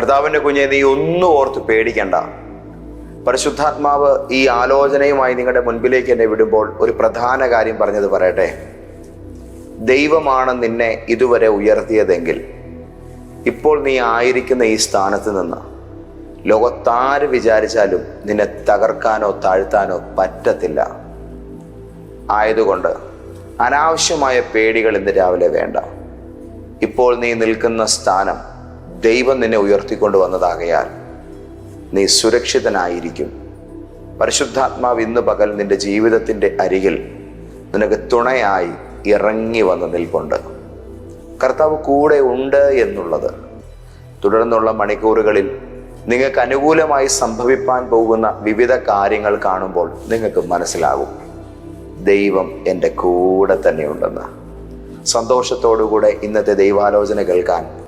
കർത്താവിന്റെ കുഞ്ഞെ നീ ഒന്നും ഓർത്ത് പേടിക്കണ്ട. പരിശുദ്ധാത്മാവ് ഈ ആലോചനയുമായി നിങ്ങളുടെ മുൻപിലേക്ക് എന്നെ വിടുമ്പോൾ ഒരു പ്രധാന കാര്യം പറഞ്ഞത് പറയട്ടെ. ദൈവമാണ് നിന്നെ ഇതുവരെ ഉയർത്തിയതെങ്കിൽ ഇപ്പോൾ നീ ആയിരിക്കുന്ന ഈ സ്ഥാനത്ത് നിന്ന് ലോകത്താര് വിചാരിച്ചാലും നിന്നെ തകർക്കാനോ താഴ്ത്താനോ പറ്റത്തില്ല. ആയതുകൊണ്ട് അനാവശ്യമായ പേടികൾ ഇന്ന് രാവിലെ വേണ്ട. ഇപ്പോൾ നീ നിൽക്കുന്ന സ്ഥാനം ദൈവം നിന്നെ ഉയർത്തിക്കൊണ്ടു വന്നതാകയാൽ നീ സുരക്ഷിതനായിരിക്കും. പരിശുദ്ധാത്മാവ് ഇന്ന് പകൽ നിന്റെ ജീവിതത്തിന്റെ അരികിൽ നിനക്ക് തുണയായി ഇറങ്ങി വന്ന് നിൽപ്പുണ്ട്. കർത്താവ് കൂടെ ഉണ്ട് എന്നുള്ളത്. തുടർന്നുള്ള മണിക്കൂറുകളിൽ നിങ്ങൾക്ക് അനുകൂലമായി സംഭവിപ്പാൻ പോകുന്ന വിവിധ കാര്യങ്ങൾ കാണുമ്പോൾ നിങ്ങൾക്ക് മനസ്സിലാകും. ദൈവം എന്റെ കൂടെ തന്നെയുണ്ടെന്ന് സന്തോഷത്തോടുകൂടെ ഇന്നത്തെ ദൈവാലോചന കേൾക്കാൻ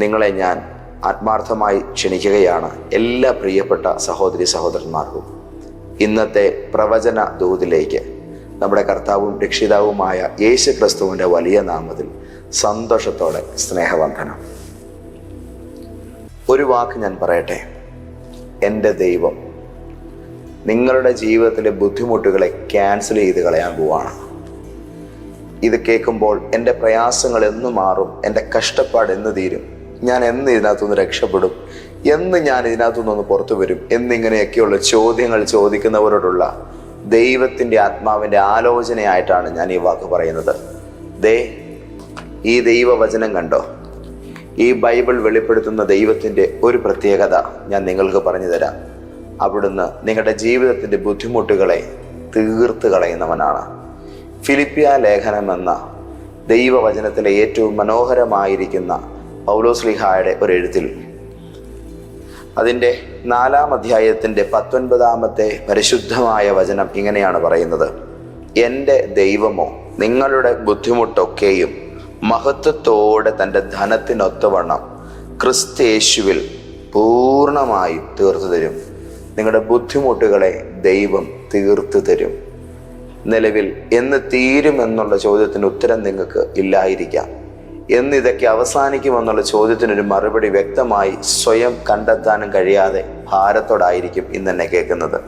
നിങ്ങളെ ഞാൻ ആത്മാർത്ഥമായി ക്ഷണിക്കുകയാണ് എല്ലാ പ്രിയപ്പെട്ട സഹോദരി സഹോദരന്മാർക്കും. ഇന്നത്തെ പ്രവചന ദൂതിലേക്ക് നമ്മുടെ കർത്താവും രക്ഷിതാവുമായ യേശു ക്രിസ്തുവിന്റെ വലിയ നാമത്തിൽ സന്തോഷത്തോടെ സ്നേഹവന്ദനം. ഒരു വാക്ക് ഞാൻ പറയട്ടെ? എന്റെ ദൈവം നിങ്ങളുടെ ജീവിതത്തിലെ ബുദ്ധിമുട്ടുകളെ ക്യാൻസൽ ചെയ്ത് കളയാൻ പോവാണ്. ഇത് കേൾക്കുമ്പോൾ എന്റെ പ്രയാസങ്ങൾ എന്ന് മാറും എന്റെ കഷ്ടപ്പാട് എന്ന് തീരും. ഞാൻ എന്ന് ഇതിനകത്തുനിന്ന് രക്ഷപ്പെടും? എന്ന് ഞാൻ ഇതിനകത്തുനിന്നൊന്ന് പുറത്തു വരും? എന്നിങ്ങനെയൊക്കെയുള്ള ചോദ്യങ്ങൾ ചോദിക്കുന്നവരോടുള്ള ദൈവത്തിന്റെ ആത്മാവിന്റെ ആലോചനയായിട്ടാണ് ഞാൻ ഈ വാക്ക് പറയുന്നത്. ദേ ഈ ദൈവവചനം കണ്ടോ? ഈ ബൈബിൾ വെളിപ്പെടുത്തുന്ന ദൈവത്തിന്റെ ഒരു പ്രത്യേകത ഞാൻ നിങ്ങൾക്ക് പറഞ്ഞു തരാം. അവിടുന്ന് നിങ്ങളുടെ ജീവിതത്തിന്റെ ബുദ്ധിമുട്ടുകളെ തീർത്ത് കളയുന്നവനാണ്. ഫിലിപ്പിയ ലേഖനം എന്ന ദൈവവചനത്തിലെ ഏറ്റവും മനോഹരമായിരിക്കുന്ന പൗലോസ്ലിഹായുടെ ഒരു എഴുത്തിൽ. അതിന്റെ നാലാം അധ്യായത്തിന്റെ പത്തൊൻപതാമത്തെ പരിശുദ്ധമായ വചനം ഇങ്ങനെയാണ് പറയുന്നത്. എന്റെ ദൈവമോ നിങ്ങളുടെ ബുദ്ധിമുട്ടൊക്കെയും മഹത്വത്തോടെ തന്റെ ധനത്തിനൊത്തവണ്ണം ക്രിസ്തേശുവിൽ പൂർണമായി തീർത്തു തരും. നിങ്ങളുടെ ബുദ്ധിമുട്ടുകളെ ദൈവം തീർത്തു തരും. നിലവിൽ എന്ന് തീരുമെന്നുള്ള ചോദ്യത്തിന് ഉത്തരം നിങ്ങൾക്ക് ഇല്ലായിരിക്കാം. എന്ന് ഇതൊക്കെ അവസാനിക്കുമെന്നുള്ള ചോദ്യത്തിനൊരു മറുപടി വ്യക്തമായി സ്വയം കണ്ടെത്താനും കഴിയാതെ ഭാരത്തോടായിരിക്കും ഇന്നെന്നെ കേൾക്കുന്നത്.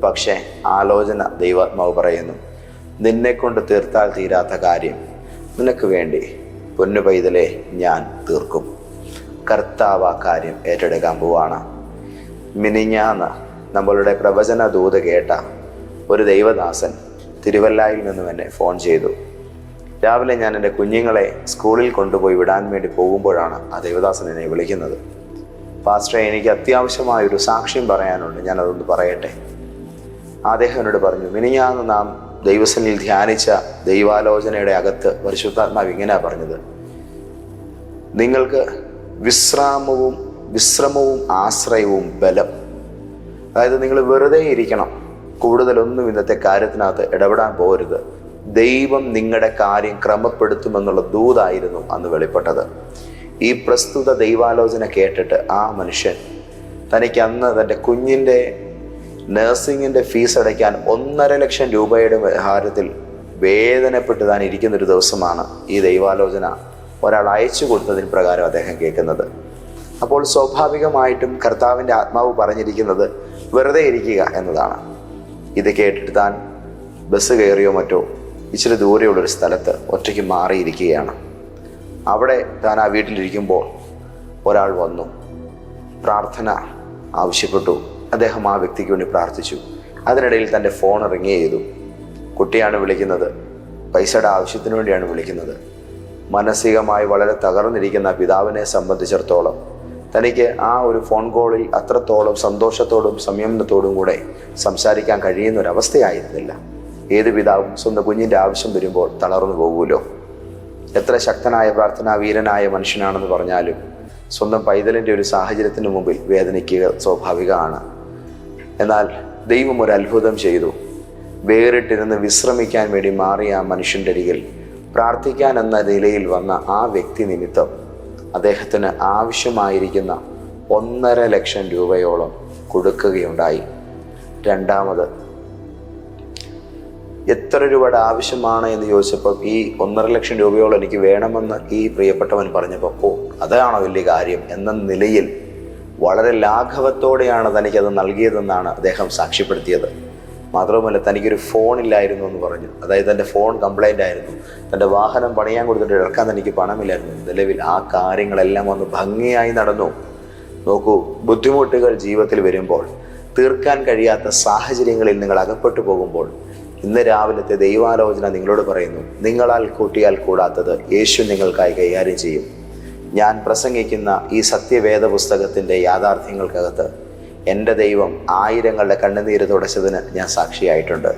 പക്ഷേ ആലോചന ദൈവാത്മാവ് പറയുന്നു നിന്നെ കൊണ്ട് തീർത്താൽ തീരാത്ത കാര്യം നിനക്ക് വേണ്ടി പൊന്നു പൈതലെ ഞാൻ തീർക്കും. കർത്താവ് ആ കാര്യം ഏറ്റെടുക്കാൻ പോവാണ്. മിനിഞ്ഞാന്ന് നമ്മളുടെ പ്രവചന ദൂത് കേട്ട ഒരു ദൈവദാസൻ തിരുവല്ലായിൽ നിന്നും എന്നെ ഫോൺ ചെയ്തു. രാവിലെ ഞാൻ എന്റെ കുഞ്ഞുങ്ങളെ സ്കൂളിൽ കൊണ്ടുപോയി വിടാൻ വേണ്ടി പോകുമ്പോഴാണ് ആ ദേവദാസൻ എന്നെ വിളിക്കുന്നത്. പാസ്റ്ററെ എനിക്ക് അത്യാവശ്യമായ ഒരു സാക്ഷ്യം പറയാനുണ്ട്. ഞാൻ അതൊന്ന് പറയട്ടെ? അദ്ദേഹം എന്നോട് പറഞ്ഞു മിനിഞ്ഞാന്ന് നാം ദൈവസനിൽ ധ്യാനിച്ച ദൈവാലോചനയുടെ അകത്ത് പരിശുദ്ധാത്മാവ് ഇങ്ങനെയാ പറഞ്ഞത്. നിങ്ങൾക്ക് വിശ്രാമവും വിശ്രമവും ആശ്രയവും ബലം. അതായത് നിങ്ങൾ വെറുതെ ഇരിക്കണം. കൂടുതലൊന്നും ഇന്നത്തെ കാര്യത്തിനകത്ത് ഇടപെടാൻ പോരുത് ദൈവം നിങ്ങളുടെ കാര്യം ക്രമപ്പെടുത്തുമെന്നുള്ള ദൂതായിരുന്നു അന്ന് വെളിപ്പെട്ടത്. ഈ പ്രസ്തുത ദൈവാലോചന കേട്ടിട്ട് ആ മനുഷ്യൻ തനിക്ക് അന്ന് തന്റെ കുഞ്ഞിന്റെ നഴ്സിങ്ങിന്റെ ഫീസ് അടയ്ക്കാൻ ഒന്നര ലക്ഷം രൂപയുടെ വ്യവഹാരത്തിൽ വേദനപ്പെട്ട് താൻ ഇരിക്കുന്നൊരു ദിവസമാണ് ഈ ദൈവാലോചന ഒരാൾ അയച്ചു കൊടുത്തതിന് പ്രകാരം അദ്ദേഹം കേൾക്കുന്നത്. അപ്പോൾ സ്വാഭാവികമായിട്ടും കർത്താവിന്റെ ആത്മാവ് പറഞ്ഞിരിക്കുന്നത് വെറുതെ ഇരിക്കുക എന്നതാണ്. ഇത് കേട്ടിട്ട് താൻ ബസ് കയറിയോ മറ്റോ? ഇച്ചിരി ദൂരെയുള്ളൊരു സ്ഥലത്ത് ഒറ്റയ്ക്ക് മാറിയിരിക്കുകയാണ്. അവിടെ താൻ ആ വീട്ടിലിരിക്കുമ്പോൾ ഒരാൾ വന്നു. പ്രാർത്ഥന ആവശ്യപ്പെട്ടു. അദ്ദേഹം ആ വ്യക്തിക്ക് വേണ്ടി പ്രാർത്ഥിച്ചു. അതിനിടയിൽ തന്റെ ഫോൺ റിങ് ചെയ്തു. കുട്ടിയാണ് വിളിക്കുന്നത്. പൈസയുടെ ആവശ്യത്തിന് വേണ്ടിയാണ് വിളിക്കുന്നത്. മാനസികമായി വളരെ തകർന്നിരിക്കുന്ന പിതാവിനെ സംബന്ധിച്ചിടത്തോളം തനിക്ക് ആ ഒരു ഫോൺ കോളിൽ അത്രത്തോളം സന്തോഷത്തോടും സംയമനത്തോടും കൂടെ സംസാരിക്കാൻ കഴിയുന്ന ഒരു അവസ്ഥയായിരുന്നില്ല. ഏത് പിതാവും സ്വന്തം കുഞ്ഞിന്റെ ആവശ്യം വരുമ്പോൾ തളർന്നു പോകുമല്ലോ എത്ര ശക്തനായ പ്രാർത്ഥനാ വീരനായ മനുഷ്യനാണെന്ന് പറഞ്ഞാലും സ്വന്തം പൈതലിന്റെ ഒരു സാഹചര്യത്തിന് മുമ്പിൽ വേദനിക്കുക സ്വാഭാവികമാണ്. എന്നാൽ ദൈവം ഒരു അത്ഭുതം ചെയ്തു. വേറിട്ടിരുന്ന് വിശ്രമിക്കാൻ വേണ്ടി മാറിയ ആ മനുഷ്യന്റെ അരികിൽ പ്രാർത്ഥിക്കാൻ എന്ന നിലയിൽ വന്ന ആ വ്യക്തി നിമിത്തം അദ്ദേഹത്തിന് ആവശ്യമായിരിക്കുന്ന ഒന്നര ലക്ഷം രൂപയോളം കൊടുക്കുകയുണ്ടായി. രണ്ടാമത് എത്ര രൂപയുടെ ആവശ്യമാണ് എന്ന് ചോദിച്ചപ്പോൾ ഈ ഒന്നര ലക്ഷം രൂപയോളം എനിക്ക് വേണമെന്ന് ഈ പ്രിയപ്പെട്ടവൻ പറഞ്ഞപ്പോൾ ഓ അതാണോ വലിയ കാര്യം? എന്ന നിലയിൽ വളരെ ലാഘവത്തോടെയാണ് തനിക്കത് നൽകിയതെന്നാണ് അദ്ദേഹം സാക്ഷ്യപ്പെടുത്തിയത്. മാത്രവുമല്ല തനിക്കൊരു ഫോണില്ലായിരുന്നു എന്ന് പറഞ്ഞു. അതായത് തന്റെ ഫോൺ കംപ്ലൈന്റ് ആയിരുന്നു. തന്റെ വാഹനം പണിയാൻ കൊടുത്തിട്ട് ഇറക്കാൻ തനിക്ക് പണമില്ലായിരുന്നു. നിലവിൽ ആ കാര്യങ്ങളെല്ലാം ഒന്ന് ഭംഗിയായി നടന്നു. നോക്കൂ ബുദ്ധിമുട്ടുകൾ ജീവിതത്തിൽ വരുമ്പോൾ തീർക്കാൻ കഴിയാത്ത സാഹചര്യങ്ങളിൽ നിങ്ങൾ അകപ്പെട്ടു പോകുമ്പോൾ ഇന്ന് രാവിലത്തെ ദൈവാലോചന നിങ്ങളോട് പറയുന്നു. നിങ്ങളാൽ കൂട്ടിയാൽ കൂടാത്തത് യേശു നിങ്ങൾക്കായി കൈകാര്യം ചെയ്യും. ഞാൻ പ്രസംഗിക്കുന്ന ഈ സത്യവേദ പുസ്തകത്തിന്റെ യാഥാർത്ഥ്യങ്ങൾക്കകത്ത് എന്റെ ദൈവം ആയിരങ്ങളുടെ കണ്ണുനീര് തുടച്ചതിന് ഞാൻ സാക്ഷിയായിട്ടുണ്ട്.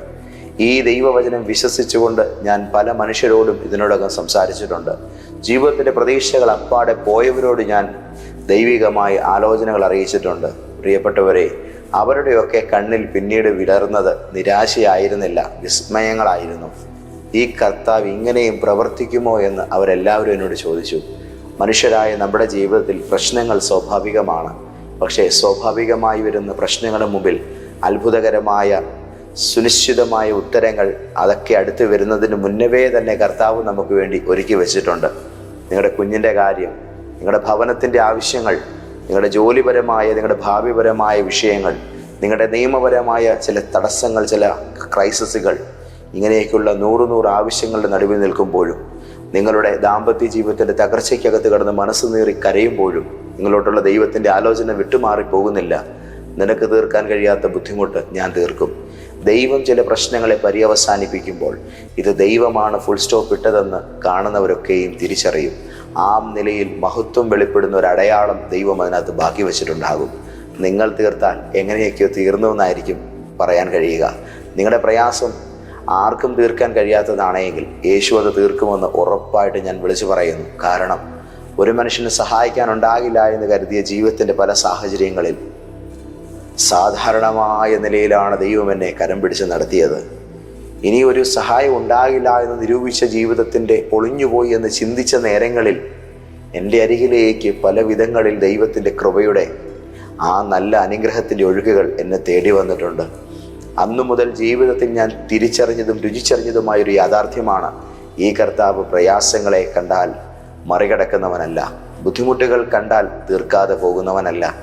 ഈ ദൈവവചനം വിശ്വസിച്ചുകൊണ്ട് ഞാൻ പല മനുഷ്യരോടും ഇതിനോടകം സംസാരിച്ചിട്ടുണ്ട്. ജീവിതത്തിന്റെ പ്രതീക്ഷകൾ അപ്പാടെ പോയവരോട് ഞാൻ ദൈവികമായി ആലോചനകൾ അറിയിച്ചിട്ടുണ്ട്. പ്രിയപ്പെട്ടവരെ അവരുടെയൊക്കെ കണ്ണിൽ പിന്നീട് വിടർന്നത് നിരാശയായിരുന്നില്ല വിസ്മയങ്ങളായിരുന്നു. ഈ കർത്താവ് ഇങ്ങനെയും പ്രവർത്തിക്കുമോ എന്ന് അവരെല്ലാവരും എന്നോട് ചോദിച്ചു. മനുഷ്യരായ നമ്മുടെ ജീവിതത്തിൽ പ്രശ്നങ്ങൾ സ്വാഭാവികമാണ്. പക്ഷേ സ്വാഭാവികമായി വരുന്ന പ്രശ്നങ്ങളുടെ മുമ്പിൽ അത്ഭുതകരമായ സുനിശ്ചിതമായ ഉത്തരങ്ങൾ അതൊക്കെ അടുത്ത് വരുന്നതിന് മുന്നവേ തന്നെ കർത്താവ് നമുക്ക് വേണ്ടി ഒരുക്കി വെച്ചിട്ടുണ്ട്. നിങ്ങളുടെ കുഞ്ഞിന്റെ കാര്യം നിങ്ങളുടെ ഭവനത്തിന്റെ ആവശ്യങ്ങൾ നിങ്ങളുടെ ജോലിപരമായ നിങ്ങളുടെ ഭാവിപരമായ വിഷയങ്ങൾ നിങ്ങളുടെ നിയമപരമായ ചില തടസ്സങ്ങൾ ചില ക്രൈസിസുകൾ ഇങ്ങനെയൊക്കെയുള്ള നൂറ് നൂറ് ആവശ്യങ്ങളുടെ നടുവിൽ നിൽക്കുമ്പോഴും നിങ്ങളുടെ ദാമ്പത്യ ജീവിതത്തിന്റെ തകർച്ചയ്ക്കകത്ത് കിടന്ന് മനസ്സ് നീറി കരയുമ്പോഴും നിങ്ങളോട്ടുള്ള ദൈവത്തിന്റെ ആലോചന വിട്ടുമാറി പോകുന്നില്ല. നിനക്ക് തീർക്കാൻ കഴിയാത്ത ബുദ്ധിമുട്ട് ഞാൻ തീർക്കും. ദൈവം ചില പ്രശ്നങ്ങളെ പര്യവസാനിപ്പിക്കുമ്പോൾ ഇത് ദൈവമാണ് ഫുൾ സ്റ്റോപ്പ് ഇട്ടതെന്ന് കാണുന്നവരൊക്കെയും തിരിച്ചറിയും. ആ നിലയിൽ മഹത്വം വെളിപ്പെടുന്ന ഒരു അടയാളം ദൈവം അതിനകത്ത് ബാക്കി വെച്ചിട്ടുണ്ടാകും. നിങ്ങൾ തീർത്താൽ എങ്ങനെയൊക്കെയോ തീർന്നു എന്നായിരിക്കും പറയാൻ കഴിയുക. നിങ്ങളുടെ പ്രയാസം ആർക്കും തീർക്കാൻ കഴിയാത്തതാണെങ്കിൽ യേശു അത് തീർക്കുമെന്ന് ഉറപ്പായിട്ട് ഞാൻ വിളിച്ചു പറയുന്നു. കാരണം ഒരു മനുഷ്യന് സഹായിക്കാനുണ്ടാകില്ല എന്ന് കരുതിയ ജീവിതത്തിന്റെ പല സാഹചര്യങ്ങളിൽ സാധാരണമായ നിലയിലാണ് ദൈവം എന്നെ കരം പിടിച്ച് നടത്തിയത്. ഇനി ഒരു സഹായം ഉണ്ടാകില്ല എന്ന് നിരൂപിച്ച ജീവിതത്തിന്റെ ഒളിഞ്ഞുപോയി എന്ന് ചിന്തിച്ച നേരങ്ങളിൽ എന്റെ അരികിലേക്ക് പല വിധങ്ങളിൽ ദൈവത്തിന്റെ കൃപയുടെ ആ നല്ല അനുഗ്രഹത്തിന്റെ ഒഴുകുകൾ എന്നെ തേടി വന്നിട്ടുണ്ട്. അന്നു മുതൽ ജീവിതത്തിൽ ഞാൻ തിരിച്ചറിഞ്ഞതും രുചിച്ചറിഞ്ഞതുമായ ഒരു യാഥാർത്ഥ്യമാണ് ഈ കർത്താവ് പ്രയാസങ്ങളെ കണ്ടാൽ മറികടക്കുന്നവനല്ല. ബുദ്ധിമുട്ടുകൾ കണ്ടാൽ തീർക്കാതെ പോകുന്നവനല്ല.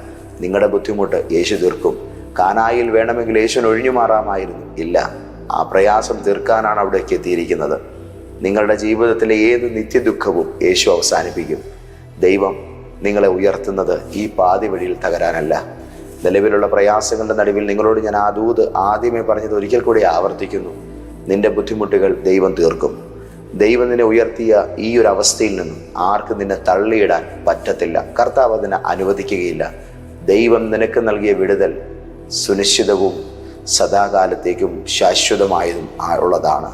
നിങ്ങളുടെ ബുദ്ധിമുട്ട് യേശു തീർക്കും. കാനായിൽ വേണമെങ്കിൽ യേശുവിന് ഒഴിഞ്ഞു മാറാമായിരുന്നു ഇല്ല. ആ പ്രയാസം തീർക്കാനാണ് അവിടേക്ക് എത്തിയിരിക്കുന്നത്. നിങ്ങളുടെ ജീവിതത്തിലെ ഏത് നിത്യദുഃഖവും യേശു അവസാനിപ്പിക്കും. ദൈവം നിങ്ങളെ ഉയർത്തുന്നത് ഈ പാതി വഴിയിൽ തകരാനല്ല. നിലവിലുള്ള പ്രയാസങ്ങളുടെ നടുവിൽ നിങ്ങളോട് ഞാൻ ആ ദൂത് ആദ്യമേ പറഞ്ഞത് ഒരിക്കൽ കൂടി ആവർത്തിക്കുന്നു. നിന്റെ ബുദ്ധിമുട്ടുകൾ ദൈവം തീർക്കും. ദൈവം നിന്നെ ഉയർത്തിയ ഈ ഒരു അവസ്ഥയിൽ നിന്നും ആർക്കും നിന്നെ തള്ളിയിടാൻ പറ്റത്തില്ല. കർത്താവ് അതിനെ അനുവദിക്കുകയില്ല. ദൈവം നിനക്ക് നൽകിയ വിടുതൽ സുനിശ്ചിതവും സദാകാലത്തേക്കും ശാശ്വതമായതും ഉള്ളതാണ്.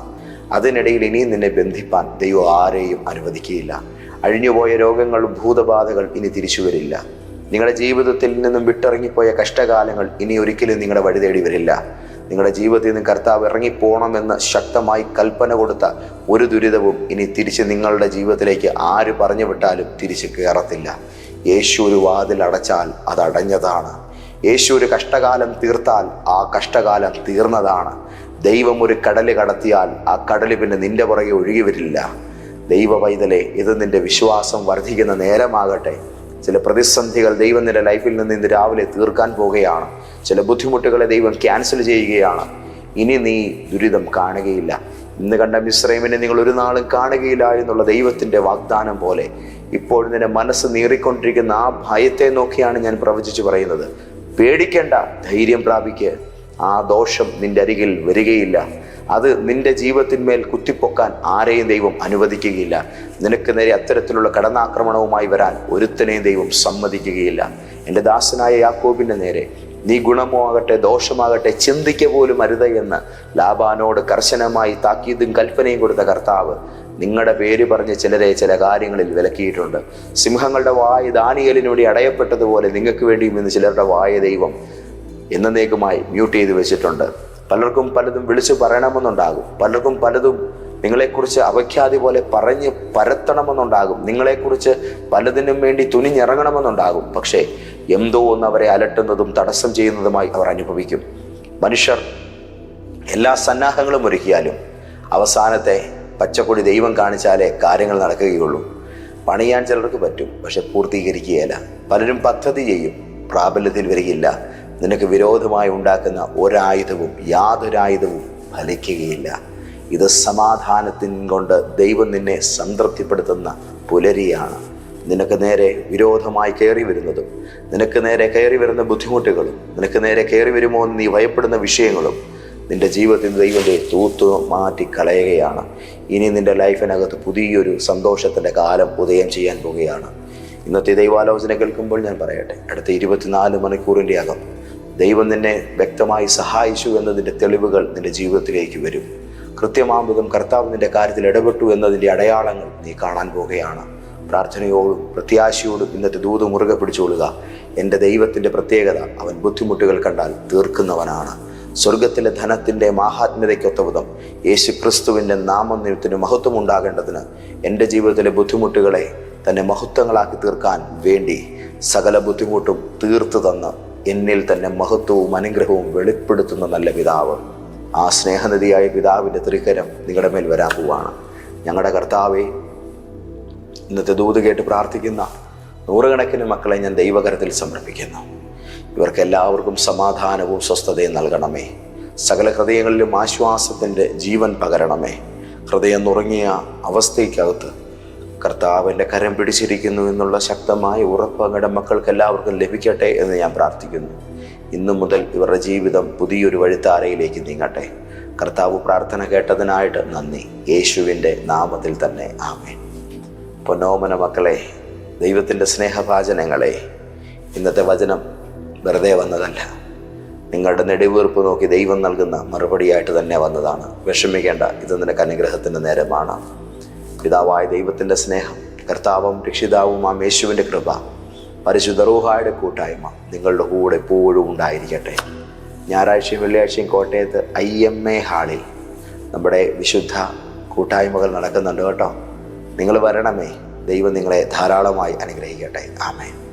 അതിനിടയിൽ ഇനിയും നിന്നെ ബന്ധിപ്പാൻ ദൈവം ആരെയും അനുവദിക്കുകയില്ല. അഴിഞ്ഞുപോയ രോഗങ്ങളും ഭൂതബാധകൾ ഇനി തിരിച്ചു വരില്ല. നിങ്ങളുടെ ജീവിതത്തിൽ നിന്നും വിട്ടിറങ്ങിപ്പോയ കഷ്ടകാലങ്ങൾ ഇനി ഒരിക്കലും നിങ്ങളുടെ വഴി തേടി വരില്ല. നിങ്ങളുടെ ജീവിതത്തിൽ നിന്ന് കർത്താവ് ഇറങ്ങിപ്പോണമെന്ന് ശക്തമായി കൽപ്പന കൊടുത്ത ഒരു ദുരിതവും ഇനി തിരിച്ച് നിങ്ങളുടെ ജീവിതത്തിലേക്ക് ആര് പറഞ്ഞു വിട്ടാലും തിരിച്ച് കയറത്തില്ല യേശു ഒരു വാതിൽ അടച്ചാൽ അത് അടഞ്ഞതാണ് യേശു ഒരു കഷ്ടകാലം തീർത്താൽ ആ കഷ്ടകാലം തീർന്നതാണ്. ദൈവം ഒരു കടൽ കടത്തിയാൽ ആ കടൽ പിന്നെ നിന്റെ പുറകെ ഒഴുകി വരില്ല. ദൈവ പൈതലെ ഇത് നിന്റെ വിശ്വാസം വർദ്ധിക്കുന്ന നേരമാകട്ടെ. ചില പ്രതിസന്ധികൾ ദൈവം നിന്റെ ലൈഫിൽ നിന്ന് ഇന്ന് രാവിലെ തീർക്കാൻ പോകുകയാണ് ചില ബുദ്ധിമുട്ടുകളെ ദൈവം ക്യാൻസൽ ചെയ്യുകയാണ്. ഇനി നീ ദുരിതം കാണുകയില്ല. ഇന്ന് കണ്ട മിശ്രൈമിനെ നിങ്ങൾ ഒരു നാളും കാണുകയില്ല എന്നുള്ള ദൈവത്തിന്റെ വാഗ്ദാനം പോലെ ഇപ്പോൾ നിന്റെ മനസ്സ് നീറിക്കൊണ്ടിരിക്കുന്ന ആ ഭയത്തെ നോക്കിയാണ് ഞാൻ പ്രവചിച്ചു പറയുന്നത്. പേടിക്കേണ്ട ധൈര്യം പ്രാപിക്ക്. ആ ദോഷം നിന്റെ അരികിൽ വരികയില്ല. അത് നിന്റെ ജീവിതത്തിന്മേൽ കുത്തിപ്പൊക്കാൻ ആരെയും ദൈവം അനുവദിക്കുകയില്ല. നിനക്ക് നേരെ അത്തരത്തിലുള്ള കടന്നാക്രമണവുമായി വരാൻ ഒരുത്തനെയും ദൈവം സമ്മതിക്കുകയില്ല. എന്റെ ദാസനായ യാക്കോബിന്റെ നേരെ നീ ഗുണമോ ആകട്ടെ ദോഷമാകട്ടെ ചിന്തിക്ക പോലും അരുത എന്ന് ലാബാനോട് കർശനമായി താക്കീതും കൽപ്പനയും കൊടുത്ത കർത്താവ് നിങ്ങളുടെ പേര് പറഞ്ഞ് ചിലരെ ചില കാര്യങ്ങളിൽ വിലക്കിയിട്ടുണ്ട്. സിംഹങ്ങളുടെ വായ ദാനിയലിന് അടയപ്പെട്ടതുപോലെ നിങ്ങൾക്ക് വേണ്ടിയും ഇന്ന് ചിലരുടെ വായ ദൈവം എന്നേക്കുമായി മ്യൂട്ട് ചെയ്ത് വെച്ചിട്ടുണ്ട്. പലർക്കും പലതും വിളിച്ചു പറയണമെന്നുണ്ടാകും. പലർക്കും പലതും നിങ്ങളെക്കുറിച്ച് അവഖ്യാതി പോലെ പറഞ്ഞ് പരത്തണമെന്നുണ്ടാകും. നിങ്ങളെക്കുറിച്ച് പലതിനും വേണ്ടി തുനിഞ്ഞിറങ്ങണമെന്നുണ്ടാകും. പക്ഷേ എന്തോ ഒന്ന് അവരെ അലട്ടുന്നതും തടസ്സം ചെയ്യുന്നതുമായി അവർ അനുഭവിക്കും. മനുഷ്യർ എല്ലാ സന്നാഹങ്ങളും ഒരുക്കിയാലും അവസാനത്തെ പച്ചക്കൊടി ദൈവം കാണിച്ചാലേ കാര്യങ്ങൾ നടക്കുകയുള്ളൂ. പണിയാൻ ചിലർക്ക് പറ്റും പക്ഷെ പൂർത്തീകരിക്കുകയില്ല. പലരും പദ്ധതി ചെയ്യും പ്രാബല്യത്തിൽ വരികയില്ല. നിനക്ക് വിരോധമായി ഉണ്ടാക്കുന്ന ഒരായുധവും യാതൊരായുധവും ഫലിക്കുകയില്ല. ഇത് സമാധാനത്തിൻ കൊണ്ട് ദൈവം നിന്നെ സംതൃപ്തിപ്പെടുത്തുന്ന പുലരിയാണ്. നിനക്ക് നേരെ വിരോധമായി കയറി വരുന്നതും നിനക്ക് നേരെ കയറി വരുന്ന ബുദ്ധിമുട്ടുകളും നിനക്ക് നേരെ കയറി വരുമോ എന്ന് നീ ഭയപ്പെടുന്ന വിഷയങ്ങളും നിന്റെ ജീവിതത്തിൽ ദൈവത്തെ തൂത്തു മാറ്റി കളയുകയാണ്. ഇനി നിന്റെ ലൈഫിനകത്ത് പുതിയൊരു സന്തോഷത്തിന്റെ കാലം ഉദയം ചെയ്യാൻ പോവുകയാണ് ഇന്നത്തെ ദൈവാലോചന കേൾക്കുമ്പോൾ ഞാൻ പറയട്ടെ അടുത്ത ഇരുപത്തിനാല് മണിക്കൂറിന്റെ അകം ദൈവം നിന്നെ വ്യക്തമായി സഹായിച്ചു എന്നതിന്റെ തെളിവുകൾ നിന്റെ ജീവിതത്തിലേക്ക് വരും. കൃത്യമാമ്പതും കർത്താവ് നിന്റെ കാര്യത്തിൽ ഇടപെട്ടു എന്നതിന്റെ അടയാളങ്ങൾ നീ കാണാൻ പോവുകയാണ് പ്രാർത്ഥനയോടും പ്രത്യാശയോടും ഇന്നത്തെ ദൂത് മുറുകെ പിടിച്ചുകൊള്ളുക എന്റെ ദൈവത്തിന്റെ പ്രത്യേകത അവൻ ബുദ്ധിമുട്ടുകൾ കണ്ടാൽ തീർക്കുന്നവനാണ്. സ്വർഗത്തിലെ ധനത്തിന്റെ മാഹാത്മ്യതയ്ക്കൊത്ത വിധം യേശു ക്രിസ്തുവിന്റെ നാമനിരത്തിന് മഹത്വം ഉണ്ടാകേണ്ടതിന് എന്റെ ജീവിതത്തിലെ ബുദ്ധിമുട്ടുകളെ തന്നെ മഹത്വങ്ങളാക്കി തീർക്കാൻ വേണ്ടി സകല ബുദ്ധിമുട്ടും തീർത്തു തന്ന് എന്നിൽ തന്നെ മഹത്വവും അനുഗ്രഹവും വെളിപ്പെടുത്തുന്ന നല്ല പിതാവ്. ആ സ്നേഹനിധിയായ പിതാവിന്റെ ത്രികരം നിങ്ങളുടെ മേൽ വരാൻ പോവാണ്. ഞങ്ങളുടെ കർത്താവെ ഇന്നത്തെ ദൂത് കേട്ട് പ്രാർത്ഥിക്കുന്ന നൂറുകണക്കിന് മക്കളെ ഞാൻ ദൈവകരത്തിൽ സമർപ്പിക്കുന്നു. ഇവർക്ക് എല്ലാവർക്കും സമാധാനവും സ്വസ്ഥതയും നൽകണമേ. സകല ഹൃദയങ്ങളിലും ആശ്വാസത്തിന്റെ ജീവൻ പകരണമേ. ഹൃദയം നുറങ്ങിയ അവസ്ഥയ്ക്കകത്ത് കർത്താവിന്റെ കരം പിടിച്ചിരിക്കുന്നു എന്നുള്ള ശക്തമായ ഉറപ്പ് അങ്ങയുടെ മക്കൾക്ക് എല്ലാവർക്കും ലഭിക്കട്ടെ എന്ന് ഞാൻ പ്രാർത്ഥിക്കുന്നു. ഇന്നു മുതൽ ഇവരുടെ ജീവിതം പുതിയൊരു വഴിത്താരയിലേക്ക് നീങ്ങട്ടെ. കർത്താവ് പ്രാർത്ഥന കേട്ടതിനായിട്ട് നന്ദി. യേശുവിന്റെ നാമത്തിൽ തന്നെ ആമേൻ. പൊന്നോമന മക്കളെ ദൈവത്തിന്റെ സ്നേഹഭാചനങ്ങളെ ഇന്നത്തെ വചനം വെറുതെ വന്നതല്ല. നിങ്ങളുടെ നെടുവീർപ്പ് നോക്കി ദൈവം നൽകുന്ന മറുപടിയായിട്ട് തന്നെ വന്നതാണ്. വിഷമിക്കേണ്ട ഇത് നിനക്ക് അനുഗ്രഹത്തിന്റെ നേരമാണ്. പിതാവായ ദൈവത്തിന്റെ സ്നേഹം കർത്താവും രക്ഷിതാവും ആ മേശുവിന്റെ കൃപ പരിശുദ്ധ റൂഹായുടെ കൂട്ടായ്മ നിങ്ങളുടെ കൂടെ എപ്പോഴും ഉണ്ടായിരിക്കട്ടെ. ഞായറാഴ്ചയും വെള്ളിയാഴ്ചയും കോട്ടയത്ത് ഐ എം എ ഹാളിൽ നമ്മുടെ വിശുദ്ധ കൂട്ടായ്മകൾ നടക്കുന്നുണ്ട് കേട്ടോ. നിങ്ങൾ വരണമേ. ദൈവം നിങ്ങളെ ധാരാളമായി അനുഗ്രഹിക്കട്ടെ. ആമേ